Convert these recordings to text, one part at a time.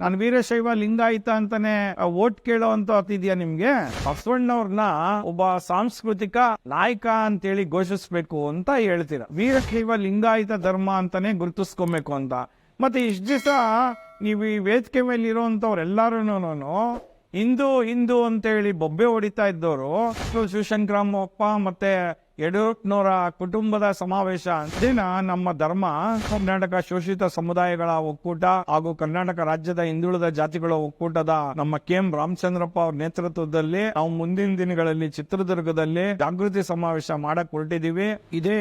ನಾನು ವೀರಶೈವ ಲಿಂಗಾಯಿತ ಅಂತಾನೆ ಓಟ್ ಕೇಳೋ ಅಂತ ಇದೆಯಾ ನಿಮ್ಗೆ? ಬಸವಣ್ಣವ್ರನ್ನ ಒಬ್ಬ ಸಾಂಸ್ಕೃತಿಕ ನಾಯಕ ಅಂತೇಳಿ ಘೋಷಿಸ್ಬೇಕು ಅಂತ ಹೇಳ್ತೀರ. ವೀರಶೈವ ಲಿಂಗಾಯಿತ ಧರ್ಮ ಅಂತಾನೆ ಗುರುತಿಸ್ಕೊಬೇಕು ಅಂತ. ಮತ್ತೆ ಇಷ್ಟು ದಿವಸ ನೀವು ಈ ವೇದಿಕೆ ಮೇಲೆ ಇರುವಂತವ್ರೆಲ್ಲಾರು ಹಿಂದೂ ಹಿಂದೂ ಅಂತೇಳಿ ಬೊಬ್ಬೆ ಹೊಡಿತಾ ಇದ್ದವರು ಶಿವಶಂಕರಮ್ಮಪ್ಪ ಮತ್ತೆ ಯಡಿಯೂರಪ್ಪನವರ ಕುಟುಂಬದ ಸಮಾವೇಶ. ದಿನ ನಮ್ಮ ಧರ್ಮ, ಕರ್ನಾಟಕ ಶೋಷಿತ ಸಮುದಾಯಗಳ ಒಕ್ಕೂಟ ಹಾಗೂ ಕರ್ನಾಟಕ ರಾಜ್ಯದ ಹಿಂದುಳಿದ ಜಾತಿಗಳ ಒಕ್ಕೂಟದ ನಮ್ಮ ಕೆ ಎಂ ರಾಮಚಂದ್ರಪ್ಪ ಅವ್ರ ನೇತೃತ್ವದಲ್ಲಿ ನಾವು ಮುಂದಿನ ದಿನಗಳಲ್ಲಿ ಚಿತ್ರದುರ್ಗದಲ್ಲಿ ಜಾಗೃತಿ ಸಮಾವೇಶ ಮಾಡಕ್ ಹೊರಟಿದೀವಿ. ಇದೇ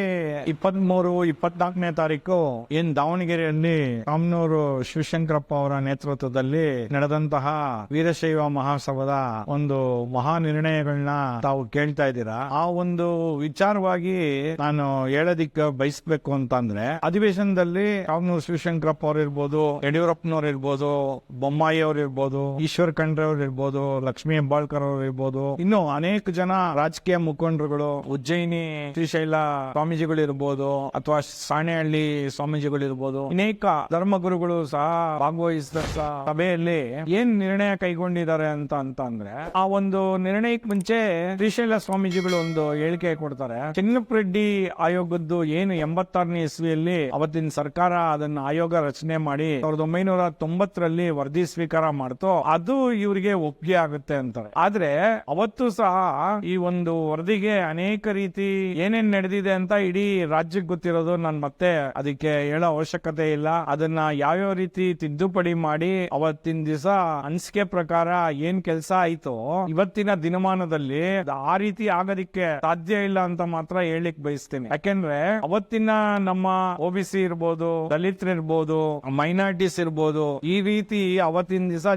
ಇಪ್ಪತ್ತ್ ಮೂರು ಇಪ್ಪತ್ನಾಲ್ಕನೇ ತಾರೀಕು ಏನ್ ದಾವಣಗೆರೆಯಲ್ಲಿ ರಾಮನೂರು ಶಿವಶಂಕರಪ್ಪ ಅವರ ನೇತೃತ್ವದಲ್ಲಿ ನಡೆದಂತಹ ವೀರಶೈವ ಮಹಾಸಭದ ಒಂದು ಮಹಾ ನಿರ್ಣಯಗಳನ್ನ ತಾವು ಕೇಳ್ತಾ ಇದ್ದೀರಾ. ಆ ಒಂದು ವಿಚಾರವಾಗಿ ನಾನು ಹೇಳೋದಿಕ್ಕೆ ಬಯಸ್ಬೇಕು ಅಂತ ಅಂದ್ರೆ ಅಧಿವೇಶನದಲ್ಲಿ ಕಾವನೂರು ಶಿವಶಂಕರಪ್ಪ ಅವ್ರು ಇರ್ಬೋದು ಯಡಿಯೂರಪ್ಪನವ್ರು ಇರ್ಬೋದು, ಬೊಮ್ಮಾಯಿ ಅವ್ರು ಇರ್ಬೋದು, ಈಶ್ವರ್ ಖಂಡ್ರೆ ಅವ್ರು ಇರ್ಬೋದು, ಲಕ್ಷ್ಮೀ ಹೆಬ್ಬಾಳ್ಕರ್ ಅವ್ರು ಇರ್ಬೋದು, ಇನ್ನು ಅನೇಕ ಜನ ರಾಜಕೀಯ ಮುಖಂಡರುಗಳು, ಉಜ್ಜಯಿನಿ, ಶ್ರೀಶೈಲ ಸ್ವಾಮೀಜಿಗಳು ಇರ್ಬೋದು, ಅಥವಾ ಸಾಣೆಹಳ್ಳಿ ಸ್ವಾಮೀಜಿಗಳು ಇರ್ಬೋದು, ಅನೇಕ ಧರ್ಮಗುರುಗಳು ಸಹ ಭಾಗವಹಿಸಿದ ಸಭೆಯಲ್ಲಿ ಏನ್ ನಿರ್ಣಯ ಕೈಗೊಂಡಿದ್ದಾರೆ ಅಂತ ಅಂತ ಅಂದ್ರೆ ಆ ಒಂದು ನಿರ್ಣಯಕ್ಕೆ ಮುಂಚೆ ಶ್ರೀಶೈಲ ಸ್ವಾಮೀಜಿಗಳು ಒಂದು ಹೇಳಿಕೆ ಕೊಡ್ತಾರೆ. ಚೆನ್ನಪ್ಪರೆಡ್ಡಿ ಆಯೋಗದ್ದು ಏನು ಎಂಬತ್ತಾರನೇ ಇಸ್ವಿಯಲ್ಲಿ ಅವತ್ತಿನ ಸರ್ಕಾರ ಅದನ್ನ ಆಯೋಗ ರಚನೆ ಮಾಡಿ ಸಾವಿರದ ಒಂಬೈನೂರ ತೊಂಬತ್ತರಲ್ಲಿ ವರದಿ ಸ್ವೀಕಾರ ಮಾಡ್ತು, ಅದು ಇವರಿಗೆ ಒಪ್ಪಿಗೆ ಆಗುತ್ತೆ ಅಂತಾರೆ. ಆದ್ರೆ ಅವತ್ತು ಸಹ ಈ ಒಂದು ವರದಿಗೆ ಅನೇಕ ರೀತಿ ಏನೇನ್ ನಡೆದಿದೆ ಅಂತ ಇಡೀ ರಾಜ್ಯಕ್ಕೆ ಗೊತ್ತಿರೋದು ನಾನು ಮತ್ತೆ ಅದಕ್ಕೆ ಹೇಳೋ ಅವಶ್ಯಕತೆ ಇಲ್ಲ. ಅದನ್ನ ಯಾವ್ಯಾವ ರೀತಿ ತಿದ್ದುಪಡಿ ಮಾಡಿ ಅವತ್ತಿನ ದಿವಸ ಅನಿಸಿಕೆ ಪ್ರಕಾರ ಏನ್ ಕೆಲಸ ಆಯ್ತು, ಇವತ್ತಿನ ದಿನಮಾನದಲ್ಲಿ ಆ ರೀತಿ ಆಗೋದಿಕ್ಕೆ ಸಾಧ್ಯ ಇಲ್ಲ ಅಂತ ಮಾತ್ರ ಹೇಳಿಕ್ ಬಯಸ್ತೀನಿ. ಯಾಕೆಂದ್ರೆ ಅವತ್ತಿನ ನಮ್ಮ ಒ ಬಿ ಸಿ ಇರ್ಬೋದು ದಲಿತರು ಇರ್ಬೋದು ಮೈನಾರಿಟೀಸ್ ಇರ್ಬೋದು, ಈ ರೀತಿ ಅವತ್ತಿನ ದಿವಸ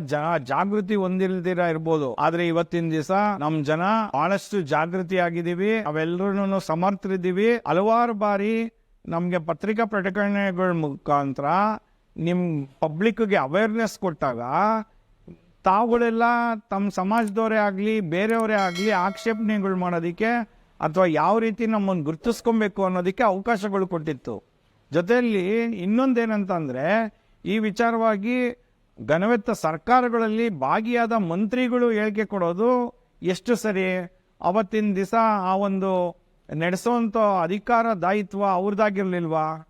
ಜಾಗೃತಿ ಹೊಂದಿಲ್ದಿರ ಇರ್ಬೋದು. ಆದ್ರೆ ಇವತ್ತಿನ ದಿವಸ ನಮ್ ಜನ ಬಹಳಷ್ಟು ಜಾಗೃತಿ ಆಗಿದೀವಿ ಅವೆಲ್ಲರೂ ಸಮರ್ಥರಿದ್ದೀವಿ. ಹಲವಾರು ಬಾರಿ ನಮ್ಗೆ ಪತ್ರಿಕಾ ಪ್ರಕಟಣೆಗಳ ಮುಖಾಂತರ ನಿಮ್ ಪಬ್ಲಿಕ್ಗೆ ಅವೇರ್ನೆಸ್ ಕೊಟ್ಟಾಗ ತಾವುಗಳೆಲ್ಲ ತಮ್ಮ ಸಮಾಜದವರೇ ಆಗಲಿ, ಬೇರೆಯವರೇ ಆಗಲಿ ಆಕ್ಷೇಪಣೆಗಳು ಮಾಡೋದಕ್ಕೆ ಅಥವಾ ಯಾವ ರೀತಿ ನಮ್ಮನ್ನು ಗುರುತಿಸ್ಕೊಬೇಕು ಅನ್ನೋದಕ್ಕೆ ಅವಕಾಶಗಳು ಕೊಟ್ಟಿತ್ತು. ಜೊತೆಯಲ್ಲಿ ಇನ್ನೊಂದೇನಂತಂದ್ರೆ, ಈ ವಿಚಾರವಾಗಿ ಘನವೆತ್ತ ಸರ್ಕಾರಗಳಲ್ಲಿ ಭಾಗಿಯಾದ ಮಂತ್ರಿಗಳು ಹೇಳಿಕೆ ಕೊಡೋದು ಎಷ್ಟು ಸರಿ? ಅವತ್ತಿನ ದಿವಸ ಆ ಒಂದು ನಡೆಸುವಂಥ ಅಧಿಕಾರ ದಾಯಿತ್ವ ಅವ್ರದ್ದಾಗಿರಲಿಲ್ವಾ?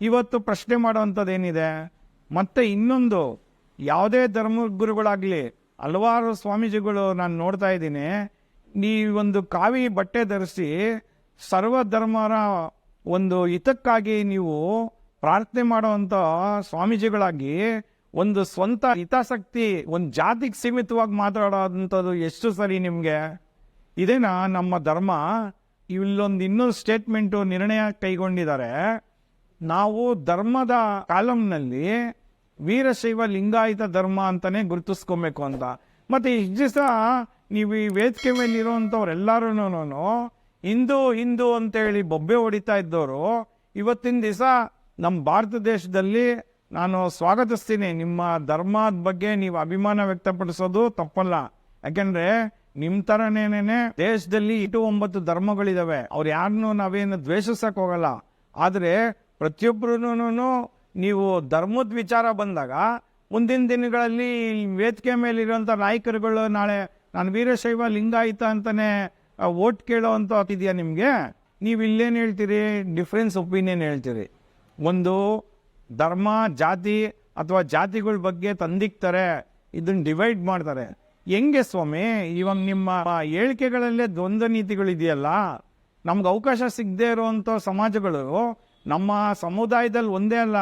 ಇವತ್ತು ಪ್ರಶ್ನೆ ಮಾಡೋವಂಥದ್ದೇನಿದೆ? ಮತ್ತು ಮತ್ತೆ ಇನ್ನೊಂದು, ಯಾವುದೇ ಧರ್ಮಗುರುಗಳಾಗಲಿ, ಹಲವಾರು ಸ್ವಾಮೀಜಿಗಳು ನಾನು ನೋಡ್ತಾ ಇದ್ದೀನಿ ನೀ ಒಂದು ಕಾವಿ ಬಟ್ಟೆ ಧರಿಸಿ ಸರ್ವ ಧರ್ಮರ ಒಂದು ಹಿತಕ್ಕಾಗಿ ನೀವು ಪ್ರಾರ್ಥನೆ ಮಾಡುವಂಥ ಸ್ವಾಮೀಜಿಗಳಾಗಿ ಒಂದು ಸ್ವಂತ ಹಿತಾಸಕ್ತಿ, ಒಂದು ಜಾತಿಗೆ ಸೀಮಿತವಾಗಿ ಮಾತಾಡೋದಂಥದ್ದು ಎಷ್ಟು ಸರಿ ನಿಮಗೆ? ಇದೇನಾ ನಮ್ಮ ಧರ್ಮ? ಇಲ್ಲೊಂದು ಇನ್ನೊಂದು ಸ್ಟೇಟ್ಮೆಂಟು ನಿರ್ಣಯ ಕೈಗೊಂಡಿದ್ದಾರೆ. ನಾವು ಧರ್ಮದ ಕಾಲಂನಲ್ಲಿ ವೀರಶೈವ ಲಿಂಗಾಯತ ಧರ್ಮ ಅಂತಲೇ ಗುರುತಿಸ್ಕೊಬೇಕು ಅಂತ. ಮತ್ತು ಇಷ್ಟು ದಿವಸ ನೀವು ಈ ವೇದಿಕೆ ಮೇಲೆ ಇರುವಂಥವ್ರೆಲ್ಲರೂ ಹಿಂದೂ ಹಿಂದೂ ಅಂತೇಳಿ ಬೊಬ್ಬೆ ಹೊಡಿತಾ ಇದ್ದವರು ಇವತ್ತಿನ ದಿವಸ ನಮ್ಮ ಭಾರತ ದೇಶದಲ್ಲಿ ನಾನು ಸ್ವಾಗತಿಸ್ತೀನಿ. ನಿಮ್ಮ ಧರ್ಮದ ಬಗ್ಗೆ ನೀವು ಅಭಿಮಾನ ವ್ಯಕ್ತಪಡಿಸೋದು ತಪ್ಪಲ್ಲ. ಯಾಕೆಂದ್ರೆ ನಿಮ್ ತರನೇನೇನೆ ದೇಶದಲ್ಲಿ ಇಟ್ಟು ಒಂಬತ್ತು ಧರ್ಮಗಳಿದಾವೆ. ಅವ್ರು ಯಾರನ್ನೂ ನಾವೇನು ದ್ವೇಷಿಸಕ್ ಹೋಗಲ್ಲ. ಆದರೆ ಪ್ರತಿಯೊಬ್ಬರೂ ನೀವು ಧರ್ಮದ ವಿಚಾರ ಬಂದಾಗ ಮುಂದಿನ ದಿನಗಳಲ್ಲಿ ವೇದಿಕೆ ಮೇಲೆ ಇರುವಂತ ನಾಯಕರುಗಳು ನಾಳೆ ನಾನು ವೀರಶೈವ ಲಿಂಗಾಯಿತ ಅಂತಲೇ ಓಟ್ ಕೇಳೋ ಅಂತ ನಿಮಗೆ? ನೀವು ಇಲ್ಲೇನು ಹೇಳ್ತೀರಿ? ಡಿಫ್ರೆನ್ಸ್ ಒಪಿನಿಯನ್ ಹೇಳ್ತೀರಿ. ಒಂದು, ಧರ್ಮ, ಜಾತಿ ಅಥವಾ ಜಾತಿಗಳ ಬಗ್ಗೆ ತಂದಿಕ್ತಾರೆ ಇದನ್ನ ಡಿವೈಡ್ ಮಾಡ್ತಾರೆ. ಹೆಂಗೆ ಸ್ವಾಮಿ, ಇವಾಗ ನಿಮ್ಮ ಹೇಳಿಕೆಗಳಲ್ಲೇ ದ್ವಂದ್ವ ನೀತಿಗಳಿದೆಯಲ್ಲ, ನಮ್ಗೆ ಅವಕಾಶ ಸಿಗದೆ ಇರುವಂಥ ಸಮಾಜಗಳು ನಮ್ಮ ಸಮುದಾಯದಲ್ಲಿ ಒಂದೇ ಅಲ್ಲ.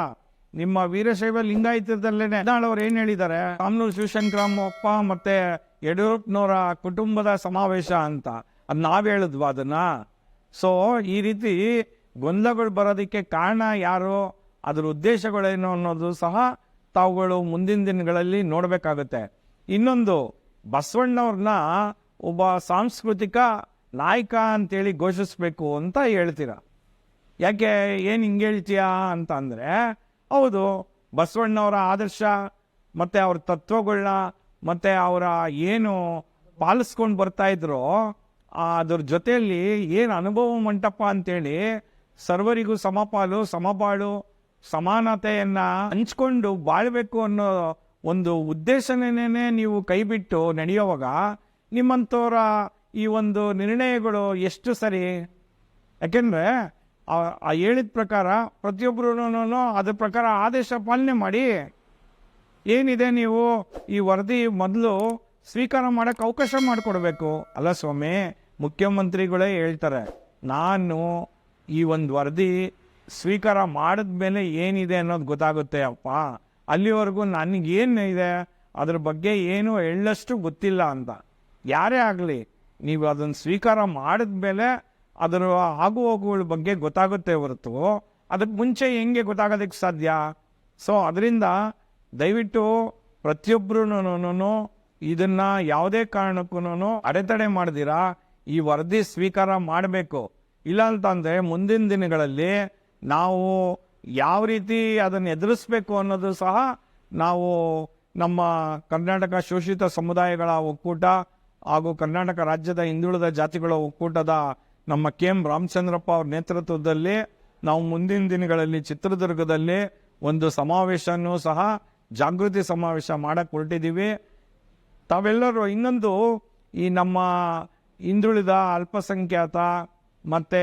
ನಿಮ್ಮ ವೀರಶೈವ ಲಿಂಗಾಯತದಲ್ಲೇನೆ. ಅವ್ರು ಏನ್ ಹೇಳಿದ್ದಾರೆ ಕಾಮನೂರು ಶಿವಶಂಕರಮ್ಮಪ್ಪ ಮತ್ತೆ ಯಡಿಯೂರಪ್ಪನವರ ಕುಟುಂಬದ ಸಮಾವೇಶ ಅಂತ. ಅದ್ ನಾವ್ ಹೇಳಿದ್ವು ಅದನ್ನ? ಸೊ ಈ ರೀತಿ ಗೊಂದಲಗಳು ಬರೋದಕ್ಕೆ ಕಾರಣ ಯಾರು? ಅದ್ರ ಉದ್ದೇಶಗಳೇನು ಅನ್ನೋದು ಸಹ ತಾವುಗಳು ಮುಂದಿನ ದಿನಗಳಲ್ಲಿ ನೋಡಬೇಕಾಗುತ್ತೆ. ಇನ್ನೊಂದು, ಬಸವಣ್ಣವ್ರನ್ನ ಒಬ್ಬ ಸಾಂಸ್ಕೃತಿಕ ನಾಯಕ ಅಂತೇಳಿ ಘೋಷಿಸ್ಬೇಕು ಅಂತ ಹೇಳ್ತೀರ? ಯಾಕೆ ಏನು ಹಿಂಗೆ ಹೇಳ್ತೀಯಾ ಅಂತ ಅಂದರೆ ಹೌದು ಬಸವಣ್ಣವರ ಆದರ್ಶ ಮತ್ತು ಅವ್ರ ತತ್ವಗಳನ್ನ ಮತ್ತು ಅವರ ಏನು ಪಾಲಿಸ್ಕೊಂಡು ಬರ್ತಾ ಇದ್ರು ಆ, ಅದ್ರ ಜೊತೆಯಲ್ಲಿ ಏನು ಅನುಭವ ಮಂಟಪ ಅಂತೇಳಿ ಸರ್ವರಿಗೂ ಸಮಪಾಲು ಸಮಬಾಳು ಸಮಾನತೆಯನ್ನು ಹಂಚ್ಕೊಂಡು ಬಾಳಬೇಕು ಅನ್ನೋ ಒಂದು ಉದ್ದೇಶನೇನೆ ನೀವು ಕೈಬಿಟ್ಟು ನಡೆಯುವಾಗ ನಿಮ್ಮಂಥವರ ಈ ಒಂದು ನಿರ್ಣಯಗಳು ಎಷ್ಟು ಸರಿ? ಯಾಕೆಂದ್ರೆ ಆ- ಹೇಳಿದ ಪ್ರಕಾರ ಪ್ರತಿಯೊಬ್ಬರೂ ಅದ್ರ ಪ್ರಕಾರ ಆದೇಶ ಪಾಲನೆ ಮಾಡಿ ಏನಿದೆ ನೀವು ಈ ವರದಿ ಮೊದಲು ಸ್ವೀಕಾರ ಮಾಡಕ್ಕೆ ಅವಕಾಶ ಮಾಡಿಕೊಡ್ಬೇಕು. ಅಲ್ಲ ಸ್ವಾಮಿ, ಮುಖ್ಯಮಂತ್ರಿಗಳೇ ಹೇಳ್ತಾರೆ, ನಾನು ಈ ಒಂದು ವರದಿ ಸ್ವೀಕಾರ ಮಾಡಿದ ಮೇಲೆ ಏನಿದೆ ಅನ್ನೋದು ಗೊತ್ತಾಗುತ್ತೆ ಅಪ್ಪ. ಅಲ್ಲಿವರೆಗೂ ನನಗೇನು ಇದೆ, ಅದ್ರ ಬಗ್ಗೆ ಏನು ಹೇಳಷ್ಟು ಗೊತ್ತಿಲ್ಲ ಅಂತ. ಯಾರೇ ಆಗಲಿ, ನೀವು ಅದನ್ನು ಸ್ವೀಕಾರ ಮಾಡಿದ್ಮೇಲೆ ಅದರ ಆಗು ಹೋಗುಗಳ ಬಗ್ಗೆ ಗೊತ್ತಾಗುತ್ತೆ ಹೊರತು ಅದಕ್ಕೆ ಮುಂಚೆ ಹೆಂಗೆ ಗೊತ್ತಾಗೋದಕ್ಕೆ ಸಾಧ್ಯ? ಸೊ ಅದರಿಂದ ದಯವಿಟ್ಟು ಪ್ರತಿಯೊಬ್ಬರೂ ಇದನ್ನು ಯಾವುದೇ ಕಾರಣಕ್ಕೂ ಅಡೆತಡೆ ಮಾಡಿದಿರಾ. ಈ ವರದಿ ಸ್ವೀಕಾರ ಮಾಡಬೇಕು. ಇಲ್ಲ ಅಂತಂದ್ರೆ ಮುಂದಿನ ದಿನಗಳಲ್ಲಿ ನಾವು ಯಾವ ರೀತಿ ಅದನ್ನು ಎದುರಿಸ್ಬೇಕು ಅನ್ನೋದು ಸಹ ನಾವು ನಮ್ಮ ಕರ್ನಾಟಕ ಶೋಷಿತ ಸಮುದಾಯಗಳ ಒಕ್ಕೂಟ ಹಾಗೂ ಕರ್ನಾಟಕ ರಾಜ್ಯದ ಹಿಂದುಳಿದ ಜಾತಿಗಳ ಒಕ್ಕೂಟದ ನಮ್ಮ ಕೆ ಎಂ ರಾಮಚಂದ್ರಪ್ಪ ಅವ್ರ ನೇತೃತ್ವದಲ್ಲಿ ನಾವು ಮುಂದಿನ ದಿನಗಳಲ್ಲಿ ಚಿತ್ರದುರ್ಗದಲ್ಲಿ ಒಂದು ಸಮಾವೇಶನೂ ಸಹ ಜಾಗೃತಿ ಸಮಾವೇಶ ಮಾಡಕ್ಕೆ ಹೊರಟಿದ್ದೀವಿ ತಾವೆಲ್ಲರೂ ಇನ್ನೊಂದು ಈ ನಮ್ಮ ಹಿಂದುಳಿದ ಅಲ್ಪಸಂಖ್ಯಾತ ಮತ್ತು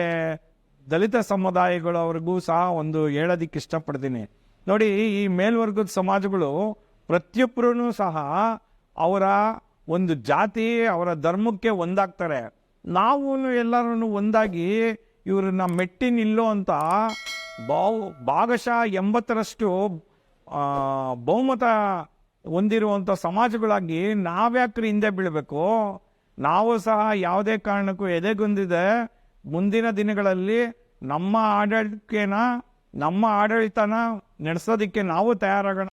ದಲಿತ ಸಮುದಾಯಗಳವರೆಗೂ ಸಹ ಒಂದು ಹೇಳೋದಿಕ್ಕೆ ಇಷ್ಟಪಡ್ತೀನಿ. ನೋಡಿ, ಈ ಮೇಲ್ವರ್ಗದ ಸಮಾಜಗಳು ಪ್ರತಿಯೊಬ್ಬರೂ ಸಹ ಅವರ ಒಂದು ಜಾತಿ, ಅವರ ಧರ್ಮಕ್ಕೆ ಒಂದಾಗ್ತಾರೆ. ನಾವು ಎಲ್ಲರೂ ಒಂದಾಗಿ ಇವರನ್ನ ಮೆಟ್ಟಿ ನಿಲ್ಲೋ ಅಂತ ಬಾವು ಭಾಗಶಃ ಎಂಬತ್ತರಷ್ಟು ಬಹುಮತ ಹೊಂದಿರುವಂಥ ಸಮಾಜಗಳಾಗಿ ನಾವ್ಯಾಕ್ರಿ ಹಿಂದೆ ಬೀಳಬೇಕು. ನಾವು ಸಹ ಯಾವುದೇ ಕಾರಣಕ್ಕೂ ಎದೆಗೊಂದಿದೆ. ಮುಂದಿನ ದಿನಗಳಲ್ಲಿ ನಮ್ಮ ಆಡಳಿಕೆನ ನಮ್ಮ ಆಡಳಿತನ ನಡೆಸೋದಕ್ಕೆ ನಾವು ತಯಾರಾಗೋಣ.